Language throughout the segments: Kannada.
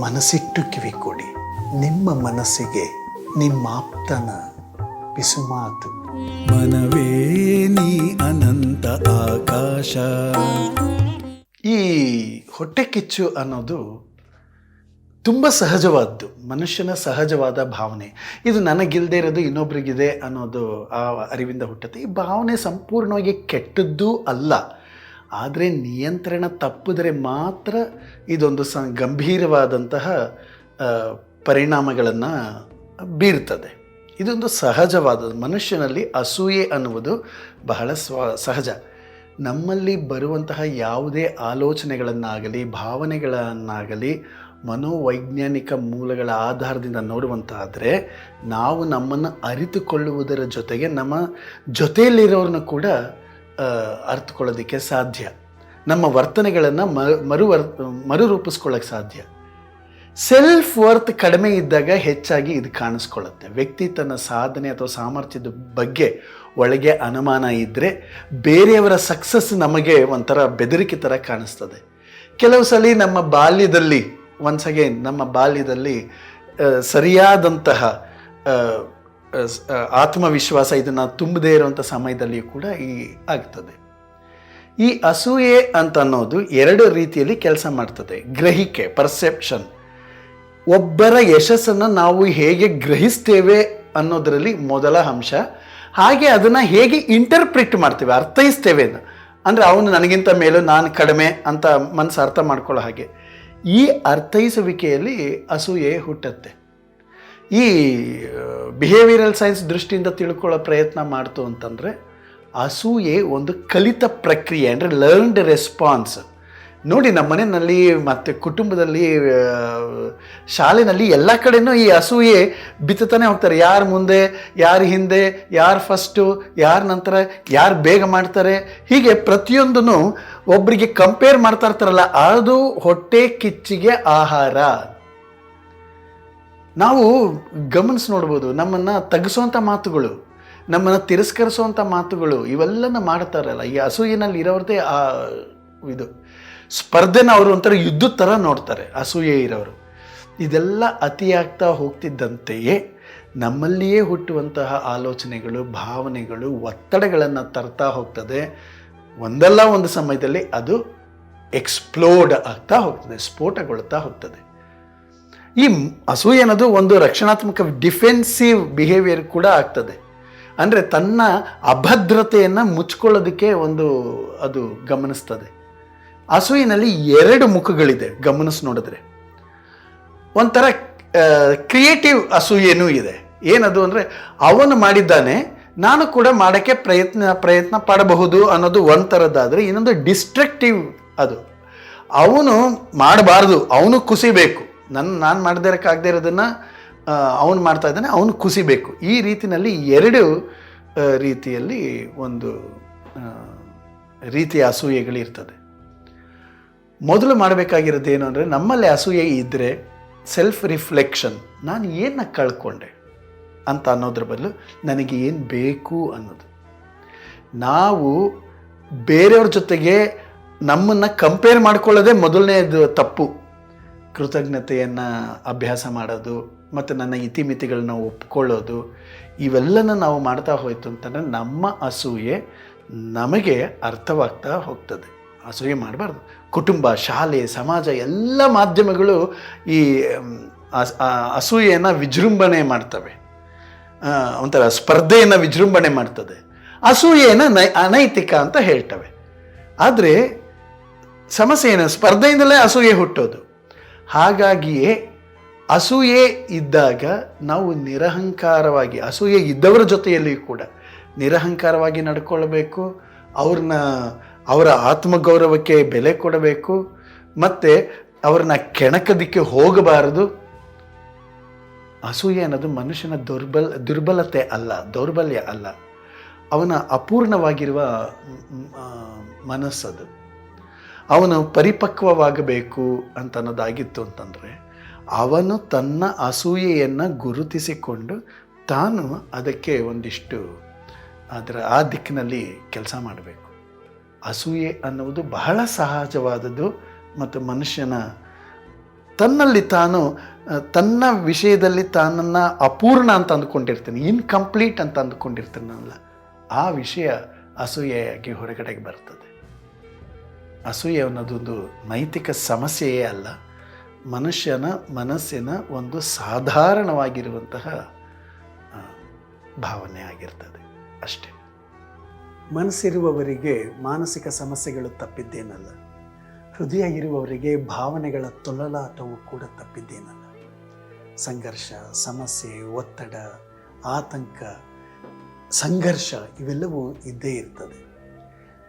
ಮನಸ್ಸಿಟ್ಟು ಕಿವಿ ಕೊಡಿ. ನಿಮ್ಮ ಮನಸ್ಸಿಗೆ ನಿಮ್ಮಾಪ್ತನ ಪಿಸುಮಾತು ಮನವೇ ನೀ ಅನಂತ ಆಕಾಶ. ಈ ಹೊಟ್ಟೆ ಕಿಚ್ಚು ಅನ್ನೋದು ತುಂಬ ಸಹಜವಾದ್ದು. ಮನುಷ್ಯನ ಸಹಜವಾದ ಭಾವನೆ. ಇದು ನನಗಿಲ್ದೇ ಇರೋದು ಇನ್ನೊಬ್ರಿಗಿದೆ ಅನ್ನೋದು ಆ ಅರಿವಿಂದ ಹುಟ್ಟುತ್ತೆ. ಈ ಭಾವನೆ ಸಂಪೂರ್ಣವಾಗಿ ಕೆಟ್ಟದ್ದೂ ಅಲ್ಲ. ಆದರೆ ನಿಯಂತ್ರಣ ತಪ್ಪಿದರೆ ಮಾತ್ರ ಇದೊಂದು ಸ ಗಂಭೀರವಾದಂತಹ ಪರಿಣಾಮಗಳನ್ನು ಬೀರ್ತದೆ. ಇದೊಂದು ಸಹಜವಾದ ಮನುಷ್ಯನಲ್ಲಿ ಅಸೂಯೆ ಅನ್ನುವುದು ಬಹಳ ಸ್ವ, ಸಹಜ. ನಮ್ಮಲ್ಲಿ ಬರುವಂತಹ ಯಾವುದೇ ಆಲೋಚನೆಗಳನ್ನಾಗಲಿ, ಭಾವನೆಗಳನ್ನಾಗಲಿ, ಮನೋವೈಜ್ಞಾನಿಕ ಮೂಲಗಳ ಆಧಾರದಿಂದ ನೋಡುವಂತಾದರೆ, ನಾವು ನಮ್ಮನ್ನು ಅರಿತುಕೊಳ್ಳುವುದರ ಜೊತೆಗೆ ನಮ್ಮ ಜೊತೆಯಲ್ಲಿರೋರನ್ನ ಕೂಡ ಅರ್ಥಕೊಳ್ಳೋದಕ್ಕೆ ಸಾಧ್ಯ. ನಮ್ಮ ವರ್ತನೆಗಳನ್ನು ಮರು ವರ್ ಮರುರೂಪಿಸ್ಕೊಳ್ಳೋಕ್ಕೆ ಸಾಧ್ಯ. ಸೆಲ್ಫ್ ವರ್ತ್ ಕಡಿಮೆ ಇದ್ದಾಗ ಹೆಚ್ಚಾಗಿ ಇದು ಕಾಣಿಸ್ಕೊಳ್ಳುತ್ತೆ. ವ್ಯಕ್ತಿ ತನ್ನ ಸಾಧನೆ ಅಥವಾ ಸಾಮರ್ಥ್ಯದ ಬಗ್ಗೆ ಒಳಗೆ ಅನುಮಾನ ಇದ್ದರೆ ಬೇರೆಯವರ ಸಕ್ಸಸ್ ನಮಗೆ ಒಂಥರ ಬೆದರಿಕೆ ಥರ ಕಾಣಿಸ್ತದೆ. ಕೆಲವು ಸಲ ನಮ್ಮ ಬಾಲ್ಯದಲ್ಲಿ ಒನ್ಸ್ ಅಗೇನ್ ನಮ್ಮ ಬಾಲ್ಯದಲ್ಲಿ ಸರಿಯಾದಂತಹ ಆತ್ಮವಿಶ್ವಾಸ ಇದನ್ನು ತುಂಬದೇ ಇರುವಂಥ ಸಮಯದಲ್ಲಿಯೂ ಕೂಡ ಈ ಆಗ್ತದೆ. ಈ ಅಸೂಯೆ ಅಂತ ಅನ್ನೋದು ಎರಡು ರೀತಿಯಲ್ಲಿ ಕೆಲಸ ಮಾಡ್ತದೆ. ಗ್ರಹಿಕೆ ಪರ್ಸೆಪ್ಷನ್ ಒಬ್ಬರ ಯಶಸ್ಸನ್ನು ನಾವು ಹೇಗೆ ಗ್ರಹಿಸ್ತೇವೆ ಅನ್ನೋದರಲ್ಲಿ ಮೊದಲ ಅಂಶ. ಹಾಗೆ ಅದನ್ನು ಹೇಗೆ ಇಂಟರ್ಪ್ರಿಟ್ ಮಾಡ್ತೇವೆ, ಅರ್ಥೈಸ್ತೇವೆ. ಅಂದರೆ ಅವನು ನನಗಿಂತ ಮೇಲೂ ನಾನು ಕಡಿಮೆ ಅಂತ ಮನಸ್ಸು ಅರ್ಥ ಮಾಡ್ಕೊಳ್ಳೋ ಹಾಗೆ. ಈ ಅರ್ಥೈಸುವಿಕೆಯಲ್ಲಿ ಅಸೂಯೆ ಹುಟ್ಟತ್ತೆ. ಈ ಬಿಹೇವಿಯರಲ್ ಸೈನ್ಸ್ ದೃಷ್ಟಿಯಿಂದ ತಿಳ್ಕೊಳ್ಳೋ ಪ್ರಯತ್ನ ಮಾಡ್ತು ಅಂತಂದರೆ, ಅಸೂಯೆ ಒಂದು ಕಲಿತ ಪ್ರಕ್ರಿಯೆ, ಅಂದರೆ ಲರ್ನ್ಡ್ ರೆಸ್ಪಾನ್ಸ್ ನೋಡಿ, ನಮ್ಮ ಮನೆಯಲ್ಲಿ ಮತ್ತು ಕುಟುಂಬದಲ್ಲಿ ಶಾಲೆಯಲ್ಲಿ ಎಲ್ಲ ಕಡೆನೂ ಈ ಅಸೂಯೆ ಬಿತ್ತತಾನೆ ಹೋಗ್ತಾರೆ. ಯಾರು ಮುಂದೆ, ಯಾರು ಹಿಂದೆ, ಯಾರು ಫಸ್ಟು ಯಾರು ನಂತರ, ಯಾರು ಬೇಗ ಮಾಡ್ತಾರೆ. ಹೀಗೆ ಪ್ರತಿಯೊಂದನ್ನು ಒಬ್ಬರಿಗೆ ಕಂಪೇರ್ ಮಾಡ್ತಾ ಇರ್ತಾರಲ್ಲ, ಅದು ಹೊಟ್ಟೆ ಕಿಚ್ಚಿಗೆ ಆಹಾರ. ನಾವು ಗಮನಿಸಿ ನೋಡ್ಬೋದು, ನಮ್ಮನ್ನು ತಗ್ಗಿಸುವಂಥ ಮಾತುಗಳು, ನಮ್ಮನ್ನು ತಿರಸ್ಕರಿಸುವಂಥ ಮಾತುಗಳು, ಇವೆಲ್ಲನ ಮಾಡ್ತಾರಲ್ಲ, ಈ ಅಸೂಯಿನಲ್ಲಿ ಇರೋರದೇ ಆ ಇದು. ಸ್ಪರ್ಧೆನ ಅವರು ಒಂಥರ ಯುದ್ಧದ ಥರ ನೋಡ್ತಾರೆ, ಅಸೂಯೆ ಇರೋರು. ಇದೆಲ್ಲ ಅತಿಯಾಗ್ತಾ ಹೋಗ್ತಿದ್ದಂತೆಯೇ ನಮ್ಮಲ್ಲಿಯೇ ಹುಟ್ಟುವಂತಹ ಆಲೋಚನೆಗಳು, ಭಾವನೆಗಳು, ಒತ್ತಡಗಳನ್ನು ತರ್ತಾ ಹೋಗ್ತದೆ. ಒಂದಲ್ಲ ಒಂದು ಸಮಯದಲ್ಲಿ ಅದು ಎಕ್ಸ್ಪ್ಲೋಡ್ ಆಗ್ತಾ ಹೋಗ್ತದೆ, ಸ್ಫೋಟಗೊಳ್ತಾ ಹೋಗ್ತದೆ. ಈ ಅಸೂಯೆ ಅನ್ನೋದು ಒಂದು ರಕ್ಷಣಾತ್ಮಕ ಡಿಫೆನ್ಸಿವ್ ಬಿಹೇವಿಯರ್ ಕೂಡ ಆಗ್ತದೆ. ಅಂದರೆ ತನ್ನ ಅಭದ್ರತೆಯನ್ನು ಮುಚ್ಕೊಳ್ಳೋದಕ್ಕೆ ಒಂದು ಅದು ಗಮನಿಸ್ತದೆ. ಅಸೂಯಿನಲ್ಲಿ ಎರಡು ಮುಖಗಳಿದೆ, ಗಮನಿಸಿ ನೋಡಿದ್ರೆ. ಒಂಥರ ಕ್ರಿಯೇಟಿವ್ ಅಸೂಯೆನೂ ಇದೆ. ಏನದು ಅಂದರೆ, ಅವನು ಮಾಡಿದ್ದಾನೆ, ನಾನು ಕೂಡ ಮಾಡೋಕ್ಕೆ ಪ್ರಯತ್ನ ಪ್ರಯತ್ನ ಪಡಬಹುದು ಅನ್ನೋದು ಒಂಥರದ್ದಾದರೆ ಇನ್ನೊಂದು ಡಿಸ್ಟ್ರಕ್ಟಿವ್ ಅದು. ಅವನು ಮಾಡಬಾರ್ದು, ಅವನು ಕುಸಿಬೇಕು. ನನ್ನ ನಾನು ಮಾಡದೇ ಇರೋಕ್ಕಾಗದೇ ಇರೋದನ್ನು ಅವನು ಮಾಡ್ತಾ ಇದ್ದಾನೆ, ಅವನು ಕುಸಿಬೇಕು. ಈ ರೀತಿಯಲ್ಲಿ ಎರಡು ರೀತಿಯಲ್ಲಿ ಒಂದು ರೀತಿಯ ಅಸೂಯೆಗಳಿರ್ತದೆ ಮೊದಲು ಮಾಡಬೇಕಾಗಿರೋದು ಏನು ಅಂದರೆ, ನಮ್ಮಲ್ಲಿ ಅಸೂಯೆ ಇದ್ದರೆ ಸೆಲ್ಫ್ ರಿಫ್ಲೆಕ್ಷನ್ ನಾನು ಏನನ್ನ ಕಳ್ಕೊಂಡೆ ಅಂತ ಅನ್ನೋದ್ರ ಬದಲು ನನಗೆ ಏನು ಬೇಕು ಅನ್ನೋದು. ನಾವು ಬೇರೆಯವ್ರ ಜೊತೆಗೆ ನಮ್ಮನ್ನು ಕಂಪೇರ್ ಮಾಡ್ಕೊಳ್ಳೋದೇ ಮೊದಲನೇದು ತಪ್ಪು. ಕೃತಜ್ಞತೆಯನ್ನು ಅಭ್ಯಾಸ ಮಾಡೋದು, ಮತ್ತು ನನ್ನ ಇತಿಮಿತಿಗಳನ್ನ ಒಪ್ಕೊಳ್ಳೋದು, ಇವೆಲ್ಲನ ನಾವು ಮಾಡ್ತಾ ಹೋಯಿತು ಅಂತಂದರೆ ನಮ್ಮ ಅಸೂಯೆ ನಮಗೆ ಅರ್ಥವಾಗ್ತಾ ಹೋಗ್ತದೆ. ಅಸೂಯೆ ಮಾಡಬಾರ್ದು. ಕುಟುಂಬ, ಶಾಲೆ, ಸಮಾಜ, ಎಲ್ಲ ಮಾಧ್ಯಮಗಳು ಈ ಅಸೂಯೆಯನ್ನು ವಿಜೃಂಭಣೆ ಮಾಡ್ತವೆ. ಒಂಥರ ಸ್ಪರ್ಧೆಯನ್ನು ವಿಜೃಂಭಣೆ ಮಾಡ್ತದೆ. ಅಸೂಯೆಯನ್ನು ನೈ, ಅನೈತಿಕ ಅಂತ ಹೇಳ್ತವೆ. ಆದರೆ ಸಮಸ್ಯೆ ಏನು? ಸ್ಪರ್ಧೆಯಿಂದಲೇ ಅಸೂಯೆ ಹುಟ್ಟೋದು. ಹಾಗಾಗಿಯೇ ಅಸೂಯೆ ಇದ್ದಾಗ ನಾವು ನಿರಹಂಕಾರವಾಗಿ, ಅಸೂಯೆ ಇದ್ದವರ ಜೊತೆಯಲ್ಲಿಯೂ ಕೂಡ ನಿರಹಂಕಾರವಾಗಿ ನಡ್ಕೊಳ್ಬೇಕು, ಅವ್ರನ್ನ, ಅವರ ಆತ್ಮಗೌರವಕ್ಕೆ ಬೆಲೆ ಕೊಡಬೇಕು, ಮತ್ತು ಅವ್ರನ್ನ ಕೆಣಕದಿಕ್ಕೆ ಹೋಗಬಾರದು. ಅಸೂಯೆ ಅನ್ನೋದು ಮನುಷ್ಯನ ದುರ್ಬಲ, ದುರ್ಬಲತೆ ಅಲ್ಲ, ದೌರ್ಬಲ್ಯ ಅಲ್ಲ. ಅವನ ಅಪೂರ್ಣವಾಗಿರುವ ಮನಸ್ಸದು. ಅವನು ಪರಿಪಕ್ವವಾಗಬೇಕು ಅಂತನ್ನೋದಾಗಿತ್ತು ಅಂತಂದರೆ ಅವನು ತನ್ನ ಅಸೂಯೆಯನ್ನು ಗುರುತಿಸಿಕೊಂಡು ತಾನು ಅದಕ್ಕೆ ಒಂದಿಷ್ಟು ಅದರ ಆ ದಿಕ್ಕಿನಲ್ಲಿ ಕೆಲಸ ಮಾಡಬೇಕು. ಅಸೂಯೆ ಅನ್ನುವುದು ಬಹಳ ಸಹಜವಾದದ್ದು ಮತ್ತು ಮನುಷ್ಯನ ತನ್ನಲ್ಲಿ ತಾನು, ತನ್ನ ವಿಷಯದಲ್ಲಿ ತಾನನ್ನು ಅಪೂರ್ಣ ಅಂತ ಅಂದ್ಕೊಂಡಿರ್ತಾನೆ ಇನ್ಕಂಪ್ಲೀಟ್ ಅಂತ ಅಂದ್ಕೊಂಡಿರ್ತೀನಲ್ಲ, ಆ ವಿಷಯ ಅಸೂಯೆಯಾಗಿ ಹೊರಗಡೆಗೆ ಬರ್ತದೆ. ಅಸೂಯೆ ಅನ್ನೋದೊಂದು ನೈತಿಕ ಸಮಸ್ಯೆಯೇ ಅಲ್ಲ, ಮನುಷ್ಯನ ಮನಸ್ಸಿನ ಒಂದು ಸಾಧಾರಣವಾಗಿರುವಂತಹ ಭಾವನೆ ಆಗಿರ್ತದೆ ಅಷ್ಟೇ. ಮನಸ್ಸಿರುವವರಿಗೆ ಮಾನಸಿಕ ಸಮಸ್ಯೆಗಳು ತಪ್ಪಿದ್ದೇನಲ್ಲ, ಹೃದಯ ಇರುವವರಿಗೆ ಭಾವನೆಗಳ ತೊಳಲಾಟವು ಕೂಡ ತಪ್ಪಿದ್ದೇನಲ್ಲ. ಸಂಘರ್ಷ, ಸಮಸ್ಯೆ, ಒತ್ತಡ, ಆತಂಕ, ಸಂಘರ್ಷ ಇವೆಲ್ಲವೂ ಇದ್ದೇ ಇರ್ತದೆ.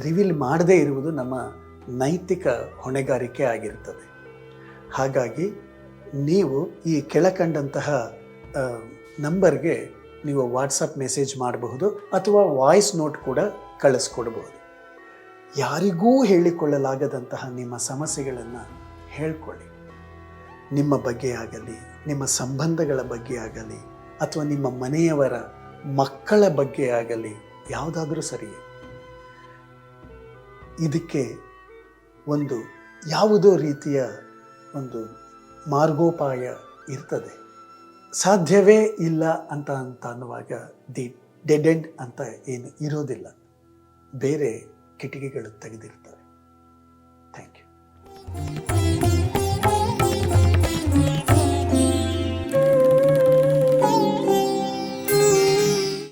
ರಿವೀಲ್ ಮಾಡದೇ ಇರುವುದು ನಮ್ಮ ನೈತಿಕ ಹೊಣೆಗಾರಿಕೆ ಆಗಿರ್ತದೆ ಹಾಗಾಗಿ ನೀವು ಈ ಕೆಳಕಂಡಂತಹ ನಂಬರ್ಗೆ ನೀವು ವಾಟ್ಸಪ್ ಮೆಸೇಜ್ ಮಾಡಬಹುದು ಅಥವಾ ವಾಯ್ಸ್ ನೋಟ್ ಕೂಡ ಕಳಿಸ್ಕೊಡ್ಬೋದು. ಯಾರಿಗೂ ಹೇಳಿಕೊಳ್ಳಲಾಗದಂತಹ ನಿಮ್ಮ ಸಮಸ್ಯೆಗಳನ್ನು ಹೇಳ್ಕೊಳ್ಳಿ. ನಿಮ್ಮ ಬಗ್ಗೆ ಆಗಲಿ, ನಿಮ್ಮ ಸಂಬಂಧಗಳ ಬಗ್ಗೆ ಆಗಲಿ, ಅಥವಾ ನಿಮ್ಮ ಮನೆಯವರ ಮಕ್ಕಳ ಬಗ್ಗೆ ಆಗಲಿ, ಯಾವುದಾದ್ರೂ ಸರಿ. ಇದಕ್ಕೆ ಒಂದು ಯಾವುದೋ ರೀತಿಯ ಒಂದು ಮಾರ್ಗೋಪಾಯ ಇರ್ತದೆ. ಸಾಧ್ಯವೇ ಇಲ್ಲ ಅಂತ ಅಂತ ಅನ್ನುವಾಗ ದಿ ಡೆಡ್ ಎಂಡ್ ಅಂತ ಏನು ಇರೋದಿಲ್ಲ. ಬೇರೆ ಕಿಟಕಿಗಳು ತೆಗೆದಿರ್ತವೆ. Thank you.